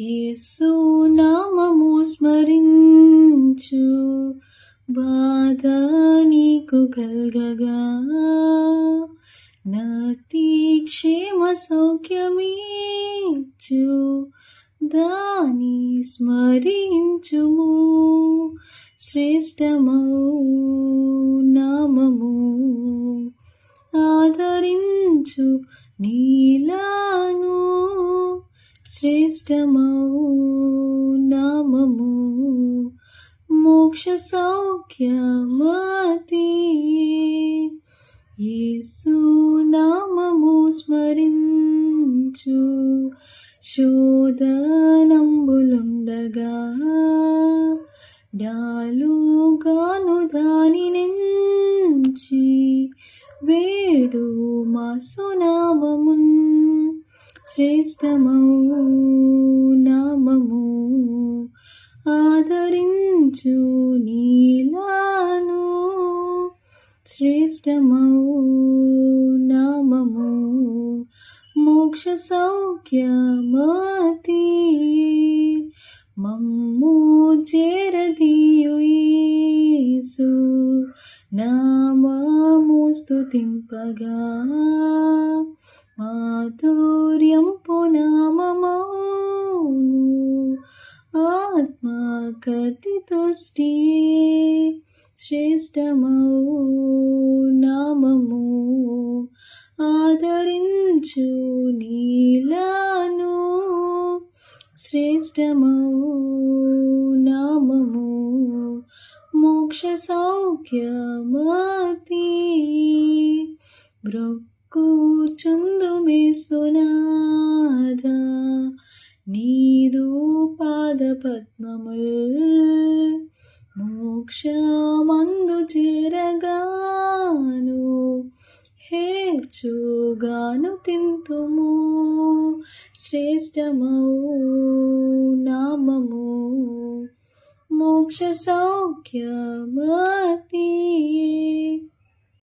యేసు నామము స్మరించు. బాధ నీకు కల్గగా. నతి క్షేమ సౌఖ్యమేచు దాని స్మరించుము. శ్రేష్టమౌ నామము. ఆదరించు నీలాను. శ్రేష్టమౌ నామము. మోక్ష సౌఖ్యమతి యేసు నామము స్మరించు. శోధనంబులుండగా డాలుగాను దాని నుంచి వేడు మా సునామమున్ శ్రేష్టమౌ నామము ఆదరించు నీలాను. శ్రేష్టమౌ నామము మోక్ష సౌఖ్యమతి. మమ్ము చేరదీయు యేసు నామము స్తుతింపగా. మాధుర్యంపు నామమౌను ఆత్మకతి తుష్టి శ్రేష్టమౌ నామము. ఆదరించు నీలాను శ్రేష్టమౌ నామము. మోక్ష సౌఖ్యమతి బ్రహ్మ సునాద నీదు పాద పద్మముల్ మోక్షమందు చేరగాను హేచుగాను తింతుము. శ్రేష్టమౌ నామము మోక్ష సౌఖ్యమతి